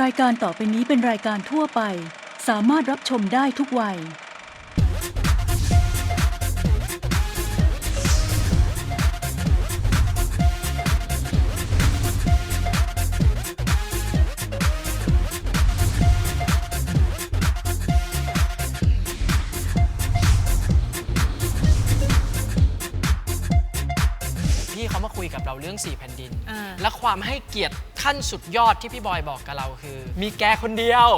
รายการต่อไปนี้เป็นรายการทั่วไป สามารถรับชมได้ทุกวัย พี่เขามาคุยกับเราเรื่องสี่แผ่นดิน อ่า และความให้เกียรติ ขั้นสุดยอดที่พี่บอยบอกกับเราคือ มีแกคนเดียว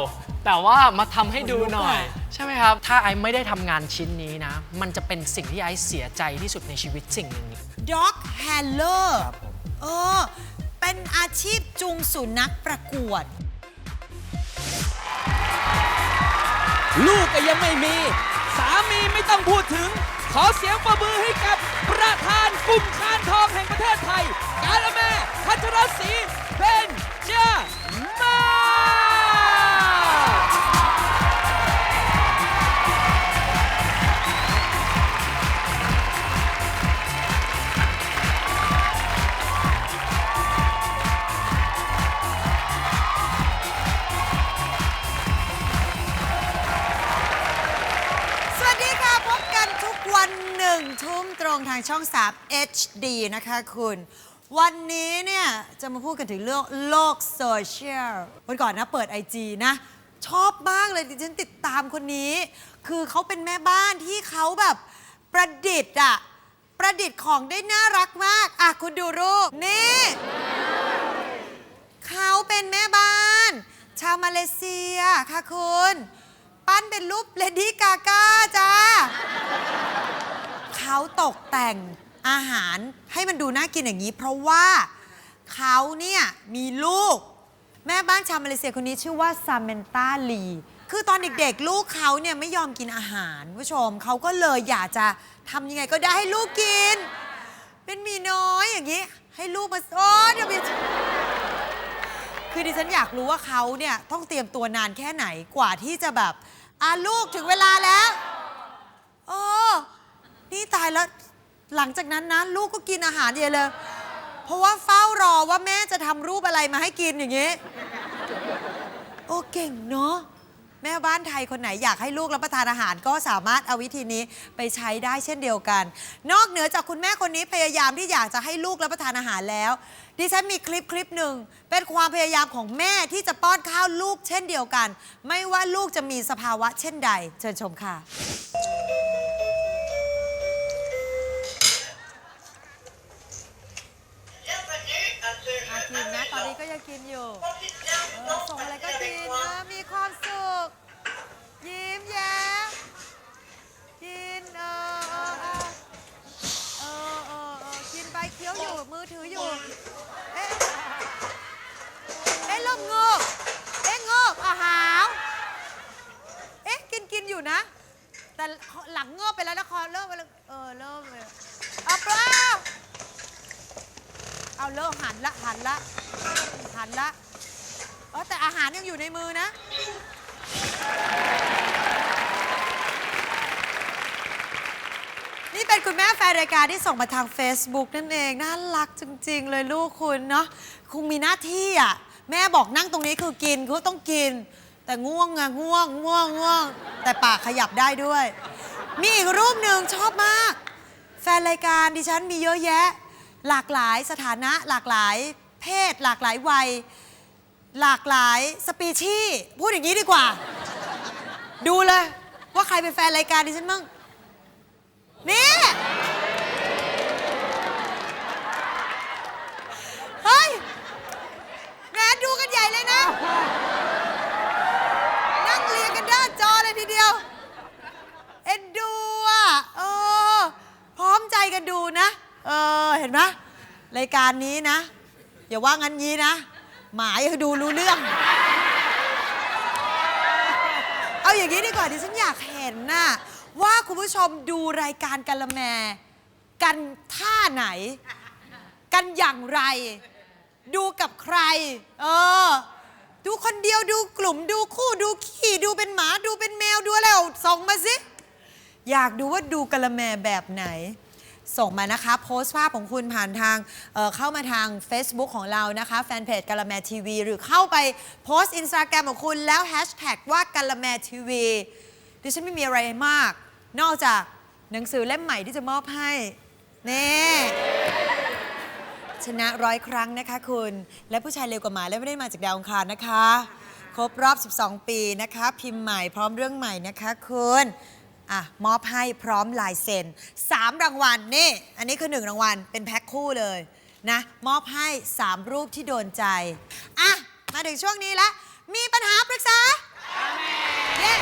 แต่ว่ามาทำให้ดูหน่อย ใช่ไหมครับ ถ้าไอไม่ได้ทำงานชิ้นนี้นะ มันจะเป็นสิ่งที่ไอเสียใจที่สุดในชีวิตสิ่งหนึ่ง ด็อกแฮนเลอร์เออ เป็นอาชีพจูงสุนัขประกวด ลูกก็ยังไม่มี สามีไม่ต้องพูดถึง ขอเสียงประมือให้กับประธานกลุ่มคานทองแห่งประเทศไทย กาละแม่พัชรศรี เบนจามาสวัสดีค่ะ พบกันทุกวันหนึ่งทุ่มตรงทางช่อง 3 HD นะคะคุณ วันนี้เนี่ยจะมาพูดกันถึงเรื่องโลกโซเชียลวันก่อนนะเปิด IG นะ ชอบมากเลยดิฉันติดตามคนนี้ คือเขาเป็นแม่บ้านที่เขาแบบประดิษฐ์อะประดิษฐ์ของได้น่ารักมากอะคุณดูรูปนี่เขาเป็นแม่บ้าน ชาวมาเลเซียค่ะคุณ ปั้นเป็นรูปเลดี้กาก้าจ้าเขาตกแต่ง อาหารให้มันดูน่ากินอย่างนี้ เพราะว่าเขาเนี่ยมีลูก แม่บ้านชาวมาเลเซียคนนี้ชื่อว่าซามเมนตาลี คือตอนเด็กๆ ลูกเขาเนี่ยไม่ยอมกินอาหารผู้ชมเขาก็เลยอยากจะทำยังไงก็ได้ให้ลูกกิน เป็นหมีน้อยอย่างนี้ ให้ลูกมาโอ้เดี๋ยวมีคือดิฉันอยากรู้ว่าเขาเนี่ยต้องเตรียมตัวนานแค่ไหนกว่าที่จะแบบอ่าลูกถึงเวลาแล้ว โอ้ นี่ตายแล้ว หลังจากนั้นนะลูกก็กินอาหารเยอะเลย เพราะว่าเฝ้ารอว่าแม่จะทำรูปอะไรมาให้กินอย่างนี้ โอ้เก่งเนาะแม่บ้านไทยคนไหนอยากให้ลูกรับประทานอาหารก็สามารถเอาวิธีนี้ไปใช้ได้เช่นเดียวกัน นอกเหนือจากคุณแม่คนนี้พยายามที่อยากจะให้ลูกรับประทานอาหารแล้ว ดิฉันมีคลิปคลิปหนึ่งเป็นความพยายามของแม่ที่จะป้อนข้าวลูกเช่นเดียวกัน ไม่ว่าลูกจะมีสภาวะเช่นใด เชิญชมค่ะ ยังกินอยู่เออส่งอะไรก็กินนะมีความสุข ยิ้มแย้มกินเออเออเออเออเออกินไปเคี้ยวอยู่มือถืออยู่ เอ๊ะเอ๊ะลมงบเอ๊ะงบอาหาวเอ๊ะกินกินอยู่นะ แต่หลังเงบไปแล้วนะคอเริ่มไปแล้วเออเริ่มเลยเอาเปล่า เอาเริ่มหันละหันละหันละเออแต่อาหารยังอยู่ในมือนะ นี่เป็นคุณแม่แฟนรายการที่ส่งมาทาง Facebook นั่นเอง น่ารักจริง ๆ เลยลูกคุณเนาะคงมีหน้าที่อะ แม่บอกนั่งตรงนี้คือกินเขาต้องกิน แต่ง่วงอะง่วงง่วงง่วง แต่ปากขยับได้ด้วย มีอีกรูปหนึ่งชอบมาก แฟนรายการดิฉันมีเยอะแยะ หลากหลายสถานะหลากหลายเพศ หลากหลายวัย หลากหลายสปีชีส์พูดอย่างนี้ดีกว่า ดูเลย ว่าใครเป็นแฟนรายการดิฉันบ้างนี่ เฮ้ยแหมดูกันใหญ่เลยนะ นั่งเรียงกันด้านจอเลยทีเดียว เอ็นดูอะเออ พร้อมใจกันดูนะ เออ เห็นไหม รายการนี้นะ อย่าว่างั้นยี้นะ หมายดูรู้เรื่อง เอาอย่างนี้ดีกว่าดิฉันอยากเห็นน่ะว่าคุณผู้ชมดูรายการกันละแม กันท่าไหน กันอย่างไร ดูกับใคร เออ ดูคนเดียวดูกลุ่มดูคู่ดูขี่ดูเป็นหมาดูเป็นแมวดูอะไรเอาส่งมาสิ อยากดูว่าดูกะละแมแบบไหน ส่งมานะคะ โพสต์ภาพของคุณผ่านทางเเข้ามาทาง Facebook ของเรานะคะแฟนเพจกาละแมทีวีหรือเข้าไปโพสต์อินสตาแกรมของคุณแล้วแฮชแท็กว่ากาละแมทีวีดิฉันไม่มีอะไรมาก นอกจากหนังสือเล่มใหม่ที่จะมอบให้นี่ชนะร้อยครั้งนะคะคุณ และผู้ชายเร็วกว่าหมาและไม่ได้มาจากดาวอังคารนะคะ ครบรอบ 12 ปีนะคะ พิมพ์ใหม่พร้อมเรื่องใหม่นะคะคุณ อะมอบให้พร้อมลายเซ็น3รางวัลนี่ อันนี้คือ 1 รางวัล เป็นแพ็คคู่เลยนะ มอบให้ 3 รูปที่โดนใจ อะ มาถึงช่วงนี้แล้วมีปัญหาปรึกษาเย้